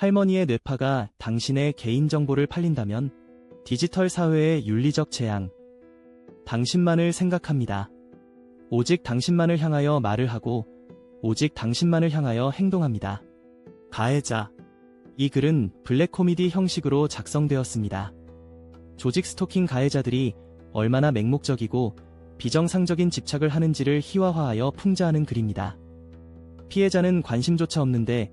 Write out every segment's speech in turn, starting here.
할머니의 뇌파가 당신의 개인정보를 팔린다면 디지털 사회의 윤리적 재앙. 당신만을 생각합니다. 오직 당신만을 향하여 말을 하고 오직 당신만을 향하여 행동합니다. 가해자. 이 글은 블랙 코미디 형식으로 작성되었습니다. 조직 스토킹 가해자들이 얼마나 맹목적이고 비정상적인 집착을 하는지를 희화화하여 풍자하는 글입니다. 피해자는 관심조차 없는데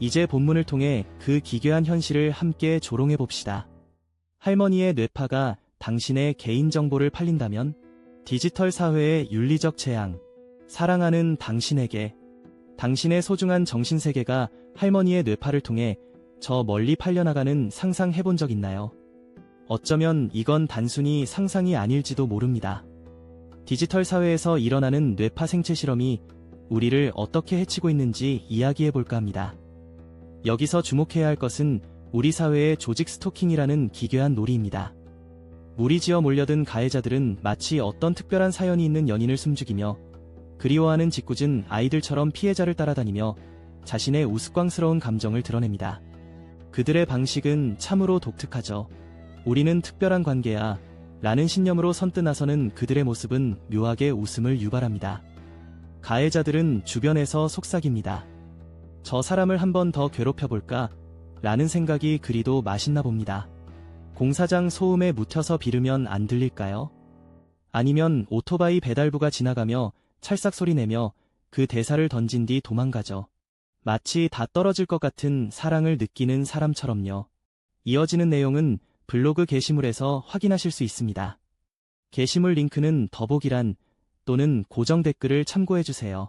이제 본문을 통해 그 기괴한 현실을 함께 조롱해 봅시다. 할머니의 뇌파가 당신의 개인정보를 팔린다면 디지털 사회의 윤리적 재앙, 사랑하는 당신에게 당신의 소중한 정신세계가 할머니의 뇌파를 통해 저 멀리 팔려나가는 상상해 본 적 있나요? 어쩌면 이건 단순히 상상이 아닐지도 모릅니다. 디지털 사회에서 일어나는 뇌파 생체 실험이 우리를 어떻게 해치고 있는지 이야기해 볼까 합니다. 여기서 주목해야 할 것은 우리 사회의 조직 스토킹이라는 기괴한 놀이입니다. 무리지어 몰려든 가해자들은 마치 어떤 특별한 사연이 있는 연인을 숨죽이며 그리워하는 짓궂은 아이들처럼 피해자를 따라다니며 자신의 우스꽝스러운 감정을 드러냅니다. 그들의 방식은 참으로 독특하죠. 우리는 특별한 관계야 라는 신념으로 선뜻 나서는 그들의 모습은 묘하게 웃음을 유발합니다. 가해자들은 주변에서 속삭입니다. 저 사람을 한 번 더 괴롭혀볼까? 라는 생각이 그리도 맛있나 봅니다. 공사장 소음에 묻혀서 비르면 안 들릴까요? 아니면 오토바이 배달부가 지나가며 찰싹 소리 내며 그 대사를 던진 뒤 도망가죠. 마치 다 떨어질 것 같은 사랑을 느끼는 사람처럼요. 이어지는 내용은 블로그 게시물에서 확인하실 수 있습니다. 게시물 링크는 더보기란 또는 고정 댓글을 참고해주세요.